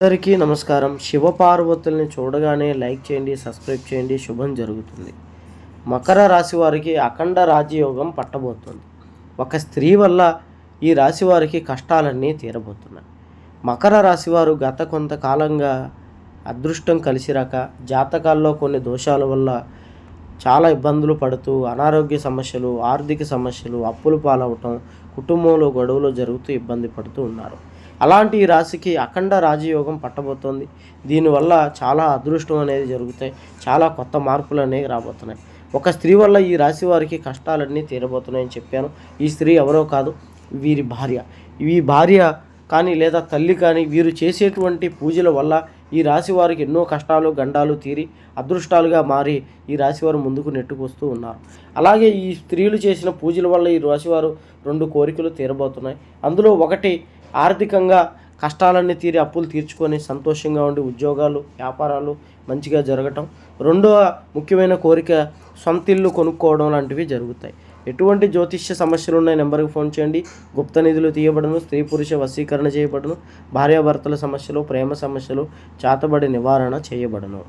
అందరికీ నమస్కారం. శివపార్వతుల్ని చూడగానే లైక్ చేయండి సబ్స్క్రైబ్ చేయండి. శుభం జరుగుతుంది. మకర రాశి వారికి అఖండ రాజయోగం పట్టబోతుంది. ఒక స్త్రీ వల్ల ఈ రాశి వారికి కష్టాలన్నీ తీరబోతున్నాయి. మకర రాశి వారు గత కొంతకాలంగా అదృష్టం కలిసి రాక జాతకాల్లో కొన్ని దోషాల వల్ల చాలా ఇబ్బందులు పడుతూ అనారోగ్య సమస్యలు ఆర్థిక సమస్యలు అప్పులు పాలవటం కుటుంబంలో గొడవలు జరుగుతూ ఇబ్బంది పడుతూ ఉన్నారు. అలాంటి ఈ రాశికి అఖండ రాజయోగం పట్టబోతోంది. దీనివల్ల చాలా అదృష్టం అనేది జరుగుతాయి. చాలా కొత్త మార్పులు అనేవి రాబోతున్నాయి. ఒక స్త్రీ వల్ల ఈ రాశి వారికి కష్టాలన్నీ తీరబోతున్నాయని చెప్పాను. ఈ స్త్రీ ఎవరో కాదు వీరి భార్య. ఈ భార్య కానీ లేదా తల్లి కానీ వీరు చేసేటువంటి పూజల వల్ల ఈ రాశి వారికి ఎన్నో కష్టాలు గండాలు తీరి అదృష్టాలుగా మారి ఈ రాశివారు ముందుకు నెట్టుకొస్తూ ఉన్నారు. అలాగే ఈ స్త్రీలు చేసిన పూజల వల్ల ఈ రాశివారు రెండు కోరికలు తీరబోతున్నాయి. అందులో ఒకటి ఆర్థికంగా కష్టాలన్నీ తీరి అప్పులు తీర్చుకొని సంతోషంగా ఉండి ఉద్యోగాలు వ్యాపారాలు మంచిగా జరగటం. రెండవ ముఖ్యమైన కోరిక సొంత ఇల్లు కొనుక్కోవడం లాంటివి జరుగుతాయి. ఎటువంటి జ్యోతిష్య సమస్యలు ఉన్నాయి? నెంబర్కి ఫోన్ చేయండి. గుప్త నిధులు తీయబడను. స్త్రీ పురుష వశీకరణ చేయబడను. భార్యాభర్తల సమస్యలు ప్రేమ సమస్యలు చాతబడి నివారణ చేయబడను.